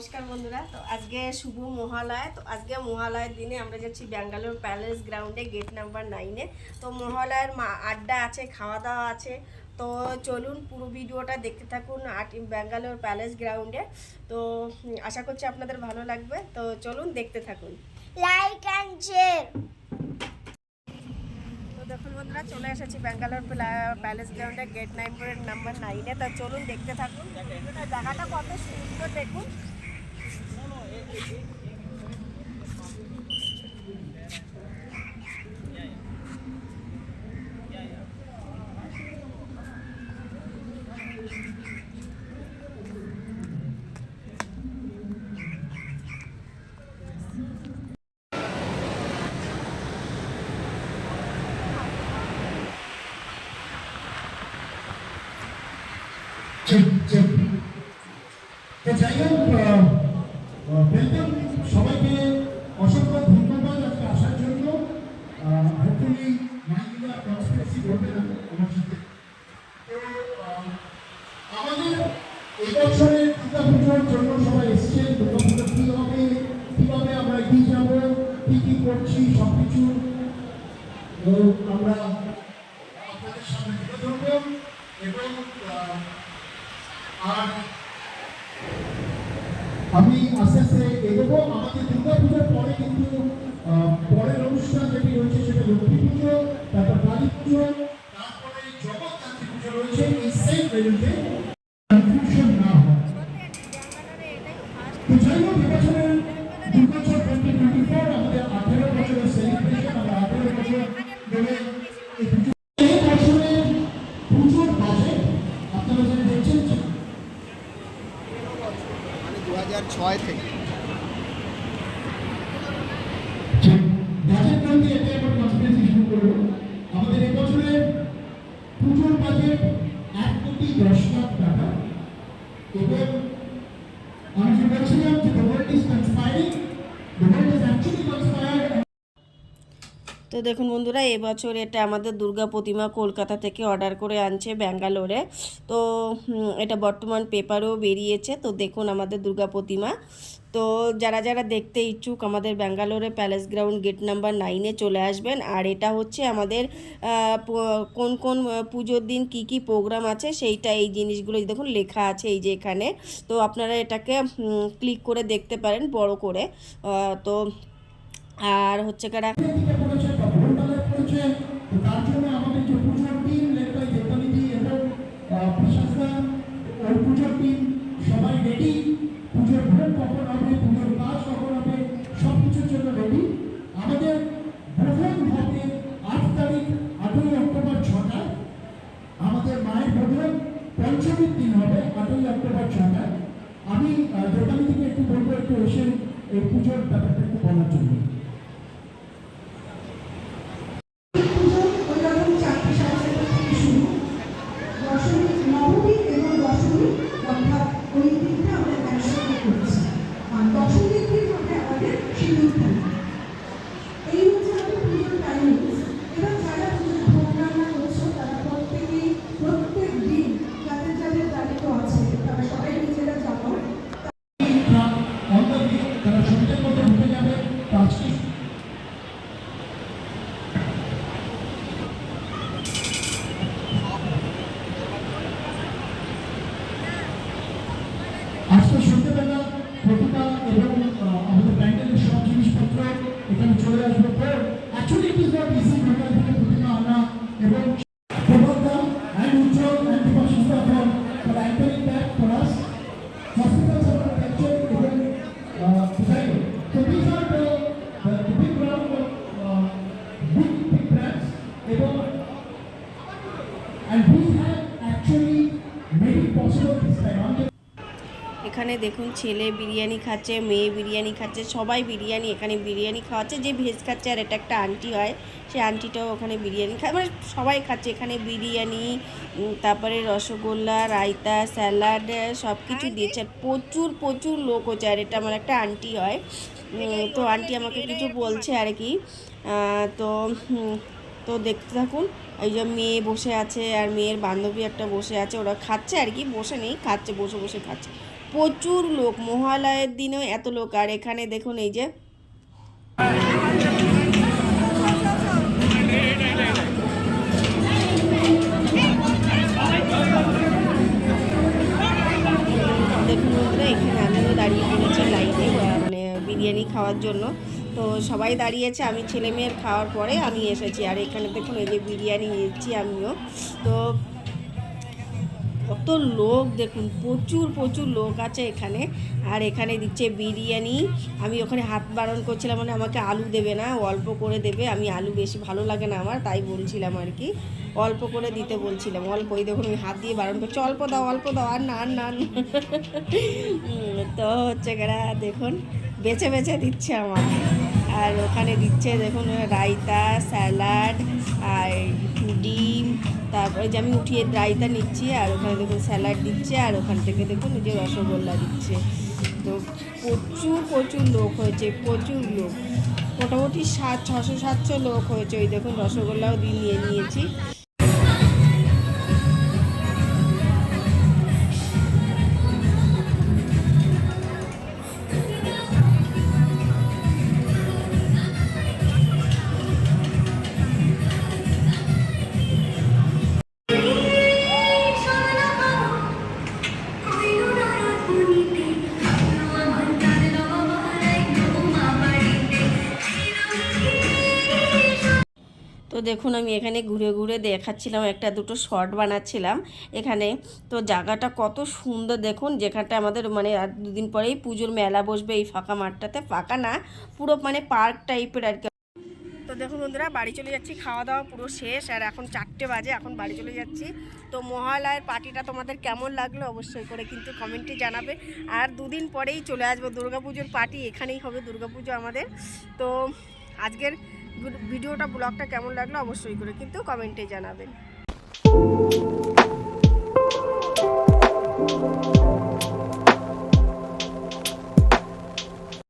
নমস্কার বন্ধুরা তো আজকে শুভ মহালয়া তো আজকে মহালয়ার দিনে আমরা যাচ্ছি ব্যাঙ্গালোর প্যালেস গ্রাউন্ডে গেট নাম্বার নাইনে। তো মহালয়ার মা আড্ডা আছে খাওয়া দাওয়া আছে। তো চলুন পুরো ভিডিওটা দেখতে থাকুন আট ব্যাঙ্গালোর প্যালেস গ্রাউন্ডে। তো আশা করছি আপনাদের ভালো লাগবে তো চলুন দেখতে থাকুন। লাইক অ্যান্ড শেয়ার তো দেখুন বন্ধুরা চলে এসেছি ব্যাঙ্গালোর প্যালেস গ্রাউন্ডে গেট নাম্বার নাম্বার নাইনে। তা চলুন দেখতে থাকুন। জায়গাটা কত সুন্দর দেখুন। 这这，这才有。ওয়েলকাম সবাইকে অসংখ্য ধন্যবাদ আজকে আসার জন্য। হোপফুলি মাইন্ডা কনস্পিরেসি করবে না, আমার সাথে। তো আমাদের এবছরের দুর্গা পুজোর জন্য সবাই এসছে দুর্গা পুজো কী হবে কীভাবে আমরা এগিয়ে যাব, কী কী করছি সব কিছু আমরা আপনাদের সামনে তুলে ধরবো এবং আর আমি আস্তে আস্তে এগোবো। আমাদের দুর্গা পুজোর পরে কিন্তু পরের অনুষ্ঠান যেটি রয়েছে সেটা লক্ষ্মী পুজো, তারপর কালী পুজো, তারপরে জগদ্ধাত্রী পুজো রয়েছে এই সেম ভেন্যুতে Yes. তো দেখুন বন্ধুরা এবছর এটা আমাদের দুর্গা প্রতিমা কলকাতা থেকে অর্ডার করে আনছে ব্যাঙ্গালোরে। তো এটা বর্তমান পেপারও বেরিয়েছে। তো দেখুন আমাদের দুর্গা প্রতিমা। তো যারা যারা দেখতে ইচ্ছুক, আমাদের ব্যাঙ্গালোরে প্যালেস গ্রাউন্ড গেট নাম্বার নাইনে চলে আসবেন। আর এটা হচ্ছে আমাদের কোন কোন পুজোর দিন কি কি প্রোগ্রাম আছে সেইটা এই জিনিসগুলো দেখুন লেখা আছে এই যে এখানে। তো আপনারা এটাকে ক্লিক করে দেখতে পারেন বড় করে। তো, আর হচ্ছে কারা তো তার জন্য আমাদের যে পুজোর টিম লেড বাই দেবতানিধি এবং প্রশাসন ওই পুজোর টিম সবাই রেডি পুজোর ভোট কখন হবে, পুজোর কাজ কখন হবে সব কিছুর জন্য রেডি আমাদের বোধন হবে আট তারিখ, আটই অক্টোবর ছটায় আমাদের মায়ের বোধন পঞ্চমীর দিন হবে, আটই অক্টোবর ছটায় আমি দেবতানিধিকে একটু বলব, একটু এসে এই পুজোর ব্যাপারটা একটু বলার জন্য। Actually it is not easy আনা এবং এখানে দেখুন ছেলে বিরিয়ানি খাচ্ছে মেয়ে বিরিয়ানি খাচ্ছে সবাই বিরিয়ানি এখানে বিরিয়ানি খাওয়াচ্ছে। যে ভেজ খাচ্ছে আর এটা একটা আন্টি হয় সে আন্টিটাও ওখানে বিরিয়ানি খায় মানে সবাই খাচ্ছে। এখানে বিরিয়ানি তারপরে রসগোল্লা রায়তা স্যালাড সব কিছু দিয়েছে। আর প্রচুর প্রচুর লোক হচ্ছে আর এটা আমার একটা আন্টি হয়। তো আন্টি আমাকে কিছু বলছে আর কি। তো তো দেখতে থাকুন। এই যে মেয়ে বসে আছে আর মেয়ের বান্ধবী একটা বসে আছে ওরা খাচ্ছে আর কি বসে নেই খাচ্ছে বসে বসে খাচ্ছে। প্রচুর লোক, মহালয়ের দিনেও এত লোক। আর এখানে দেখুন এই যে এখানে মানে বিরিয়ানি খাওয়ার জন্য। তো সবাই দাঁড়িয়েছে, আমি ছেলে মেয়ের খাওয়ার পরে আমি এসেছি। আর এখানে দেখুন এই যে বিরিয়ানি নিচ্ছি আমিও। তো কত লোক, দেখুন, প্রচুর প্রচুর লোক আছে এখানে। আর এখানে দিচ্ছে বিরিয়ানি। আমি ওখানে হাত বারণ করছিলাম মানে আমাকে আলু দেবে না, অল্প করে দেবে। আমি আলু বেশি ভালো লাগে না আমার, তাই বলছিলাম আর কি। অল্প করে দিতে বলছিলাম অল্প ওই দেখুন, আমি হাত দিয়ে বারণ করছি, অল্প দাও অল্প দাও, আর না না তো হচ্ছে গেরা দেখুন, বেছে বেছে দিচ্ছে আমার আর ওখানে দিচ্ছে দেখুন, রায়তা, স্যালাড, আর ডিম, তারপরে যে আমি উঠিয়ে রায়তা নিচ্ছি, আর ওখানে দেখুন স্যালাড দিচ্ছে, আর ওখান থেকে দেখুন যে রসগোল্লা দিচ্ছে। তো প্রচুর প্রচুর লোক হয়েছে, প্রচুর লোক। মোটামুটি সাত, ছশো সাতশো লোক হয়েছে, ওই দেখুন রসগোল্লাও দিয়ে নিয়ে নিয়েছি। তো দেখুন, আমি এখানে ঘুরে ঘুরে দেখাচ্ছিলাম, একটা দুটো শর্ট বানাচ্ছিলাম এখানে। তো জায়গাটা কত সুন্দর দেখুন যেখানটা আমাদের মানে আর দুদিন পরেই পুজোর মেলা বসবে এই ফাঁকা মাঠটাতে। ফাঁকা না, পুরো মানে পার্ক টাইপের আর কি। তো দেখুন বন্ধুরা, বাড়ি চলে যাচ্ছি, খাওয়া দাওয়া পুরো শেষ, আর এখন চারটে বাজে, এখন বাড়ি চলে যাচ্ছি। তো মহালয়ের পার্টিটা তোমাদের কেমন লাগল অবশ্যই করে কিন্তু কমেন্টে জানাবে। আর দুদিন পরেই চলে আসব দুর্গাপুজোর পার্টি, এখানেই হবে দুর্গাপুজো আমাদের। তো আজকের ভিডিওটা ব্লগটা কেমন লাগল অবশ্যই করে কিন্তু কমেন্টে জানাবেন।